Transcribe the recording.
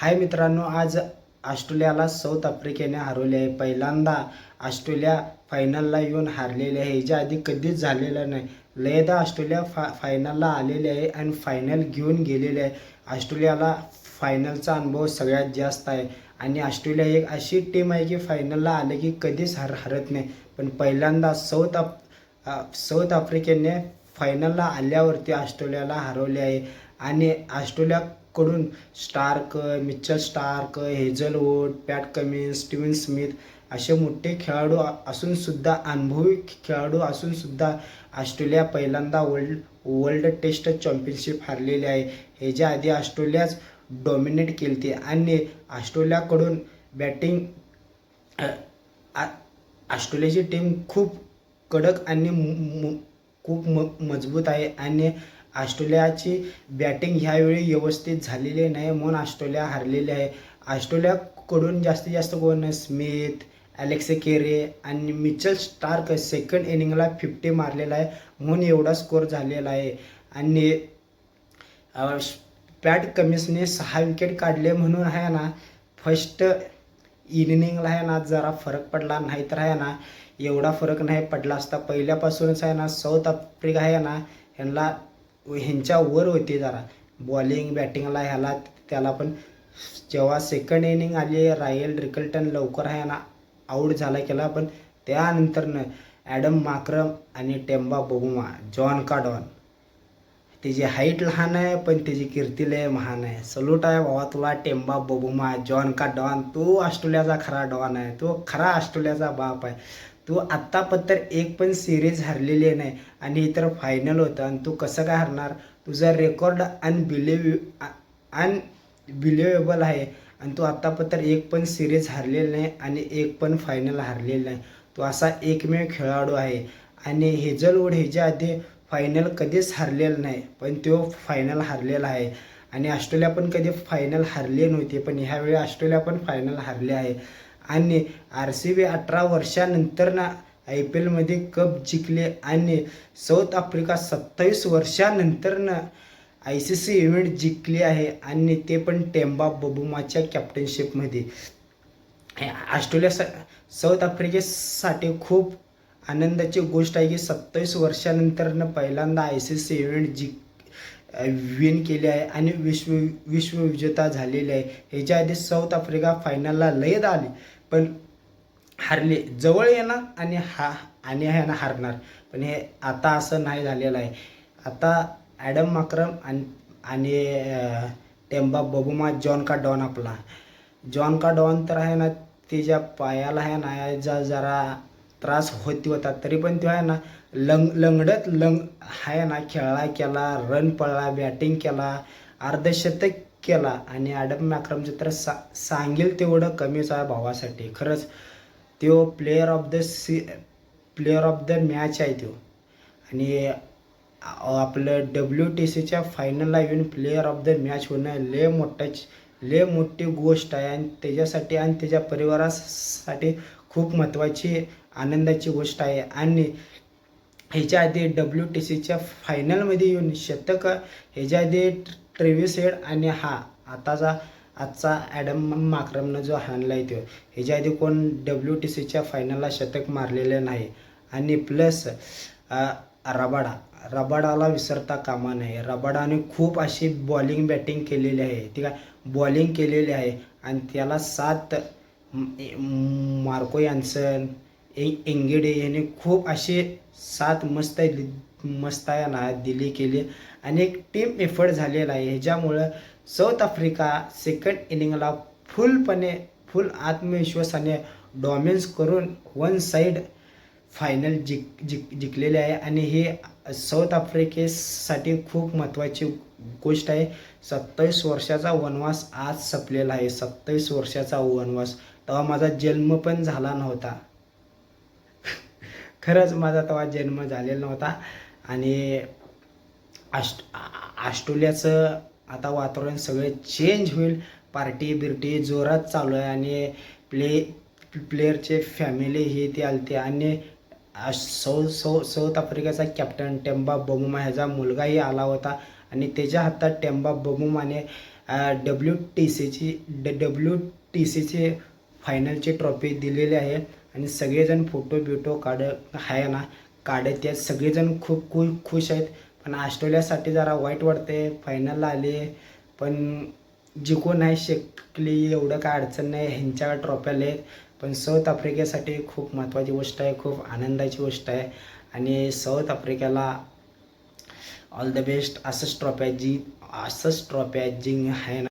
हाय मित्रांनो आज ऑस्ट्रेलियाला साऊथ आफ्रिकेने हरवले आहे. पहिल्यांदा ऑस्ट्रेलिया फायनलला येऊन हारलेले आहे. याच्या आधी कधीच झालेलं नाही. लयदा ऑस्ट्रेलिया फा फायनलला आलेले आहे आणि फायनल घेऊन गेलेले आहे. ऑस्ट्रेलियाला फायनलचा अनुभव सगळ्यात जास्त आहे. आणि ऑस्ट्रेलिया एक अशी टीम आहे की फायनलला आले की कधीच हर हरत नाही. पण पहिल्यांदा साऊथ अफ साऊथ आफ्रिकेने फायनलला आल्यावरती ऑस्ट्रेलियाला हरवले आहे. आणि ऑस्ट्रेलिया कडून Starc Mitchell Starc Hazlewood Pat Cummins Steven Smith असे मोठे खेळाडू असूनसुद्धा अनुभवी खेळाडू असूनसुद्धा ऑस्ट्रेलिया पहिल्यांदा वर्ल्ड वर्ल्ड टेस्ट चॅम्पियनशिप हारलेली आहे. ह्याच्या आधी ऑस्ट्रेलियाच डॉमिनेट केली ती आणि ऑस्ट्रेलियाकडून बॅटिंग ऑस्ट्रेलियाची टीम खूप कडक आणि खूप म मजबूत आहे आणि ऑस्ट्रेलियाची बॅटिंग ह्यावेळी व्यवस्थित झालेली नाही म्हणून ऑस्ट्रेलिया हरलेली आहे. ऑस्ट्रेलियाकडून जास्तीत जास्त कोण स्मिथ अलेक्से केरे आणि मिचल स्टार्क सेकंड इनिंगला फिफ्टी मारलेला आहे म्हणून एवढा स्कोर झालेला आहे. आणि पॅट कमिन्सने सहा विकेट काढले म्हणून आहे ना फर्स्ट इनिंगला आहे ना जरा फरक पडला नाही तर आहे ना एवढा फरक नाही पडला असता पहिल्यापासूनच आहे ना साऊथ आफ्रिका आहे ना ह्यांना ह्यांच्या वर होते जरा. बॉलिंग बॅटिंगला ह्याला त्याला पण जेव्हा सेकंड इनिंग आली रायल रिकल्टन लवकर आहे ना आऊट झाला केला. पण त्यानंतरनं ॲडम माक्रम आणि टेम्बा बबुमा जॉन काडॉन त्याची हाईट लहान आहे पण त्याची कीर्ती लय महान आहे. सलूट आहे भावा तुला टेम्बा बबुमा जॉन का डॉन तो ऑस्ट्रेलियाचा खरा डॉन आहे. तो खरा ऑस्ट्रेलियाचा बाप आहे. तू आत्तापत्तर एक पण सिरीज हरलेली नाही. आणि इतर फायनल होतं. आणि तू कसं काय हरणार? तुझा रेकॉर्ड अनबिलिव्ह अनबिलिव्हेबल आहे. आणि तू आत्तापत्तर एक पण सिरीज हरलेली नाही आणि एक पण फायनल हरलेली नाही. तो असा एकमेव खेळाडू आहे. आणि हेजलवूड ह्याच्या आधी फायनल कधीच हरलेलं नाही. पण तो फायनल हरलेला आहे. आणि ऑस्ट्रेलिया पण कधी फायनल हरली नव्हते. पण ह्यावेळी ऑस्ट्रेलिया पण फायनल हरले आहे. आणि आर सी बी अठरा वर्षानंतर ना आय पी एलमध्ये कप जिंकले आणि साऊथ आफ्रिका सत्तावीस वर्षानंतर ना आय सी सी इव्हेंट जिंकली आहे आणि ते पण टेम्बा बबुमाच्या कॅप्टनशिपमध्ये. ऑस्ट्रेलिया सा साऊथ आफ्रिकेसाठी खूप आनंदाची गोष्ट आहे की सत्तावीस वर्षानंतरनं पहिल्यांदा आय सी सी इव्हेंट जिंक विन केले आहे आणि विश्व विश्वविजेता झालेले आहे. ह्याच्या आधी साऊथ आफ्रिका फायनलला लयत आली. पण हारले जवळ येणार आणि हा आणि ह्यानं हारणार. पण हे आता असं नाही झालेलं आहे. आता ॲडम माक्रम आणि आणि टेम्बा बबुमा जॉन का डॉन आपला. जॉन का डॉन तर आहे ना तिच्या पायाला आहे ना जा जरा त्रास होती होता तरी पण तो आहे ना लंग लंगडत लंग आहे ना खेळला केला रन पळला बॅटिंग केला अर्धशतक केला आणि ॲडम मॅक्रमचं तर सा सांगेल तेवढं कमीच आहे भावासाठी. खरंच तो प्लेयर ऑफ द सी प्लेयर ऑफ द मॅच आहे तो आणि आपलं डब्ल्यू टी सीच्या फायनलला येऊन प्लेयर ऑफ द मॅच होणं लय मोठाच लय मोठी गोष्ट आहे आणि त्याच्यासाठी आणि त्याच्या परिवारासाठी खूप महत्त्वाची आनंदाची गोष्ट आहे. आणि ह्याच्या आधी डब्ल्यू टी सीच्या फायनलमध्ये येऊन शतक ह्याच्या आधी ट्रेविस हेड आणि हा आताचा आजचा ॲडम माक्रमनं जो हाणला आहे तो ह्याच्या आधी कोण डब्ल्यू टी सीच्या फायनलला शतक मारलेलं नाही. आणि प्लस रबाडा रबाडाला विसरता कामा नये. रबाडाने खूप अशी बॉलिंग बॅटिंग केलेली आहे. ठीक आहे बॉलिंग केलेली आहे. आणि त्याला सात मार्को यान्सन एंगेडे याने खूप असे सात मस्त मस्त ना दिली केली. आणि एक टीम एफर्ट झालेला आहे. ह्याच्यामुळं साऊथ आफ्रिका सेकंड इनिंगला फुलपणे फुल आत्मविश्वासाने डॉमिन्स करून वन साईड फायनल जिक जिक जिंकलेले आहे. आणि हे साऊथ आफ्रिकेसाठी खूप महत्त्वाची गोष्ट आहे. सत्तावीस वर्षाचा वनवास आज संपलेला आहे. सत्तावीस वर्षाचा वनवास. तेव्हा माझा जन्म पण झाला नव्हता. खरंच माझा तेव्हा जन्म झालेला नव्हता. आणि आस्ट आ- ऑस्ट्रेलियाचं आता वातावरण सगळे चेंज होईल. पार्टी बिर्टी जोरात चालू आहे आणि प्ले प्लेयरचे फॅमिली हे ते आलते. आणि सौ सौ साऊथ आफ्रिकेचा कॅप्टन टेम्बा बमुमा ह्याचा मुलगाही आला होता. आणि त्याच्या हातात टेम्बा बमुमाने डब्ल्यू टी सीची ड डब्ल्यू टी सीची फायनलची ट्रॉफी दिलेली आहे. आणि सगळेजण फोटो बिटो काढ आहे ना काढत आहेत. सगळेजण खूप खूप खुश आहेत. पण ऑस्ट्रेलियासाठी जरा वाईट वाटते फायनलला आले. पण जिंकू नाही शकली एवढं काय अडचण नाही. ह्यांच्या ट्रॉफ्या आहेत पण साऊथ आफ्रिकेसाठी खूप महत्त्वाची गोष्ट आहे. खूप आनंदाची गोष्ट आहे. आणि साऊथ आफ्रिकेला ऑल द बेस्ट असंच ट्रॉफ्या जी असंच ट्रॉफ्या जिंग आहे ना.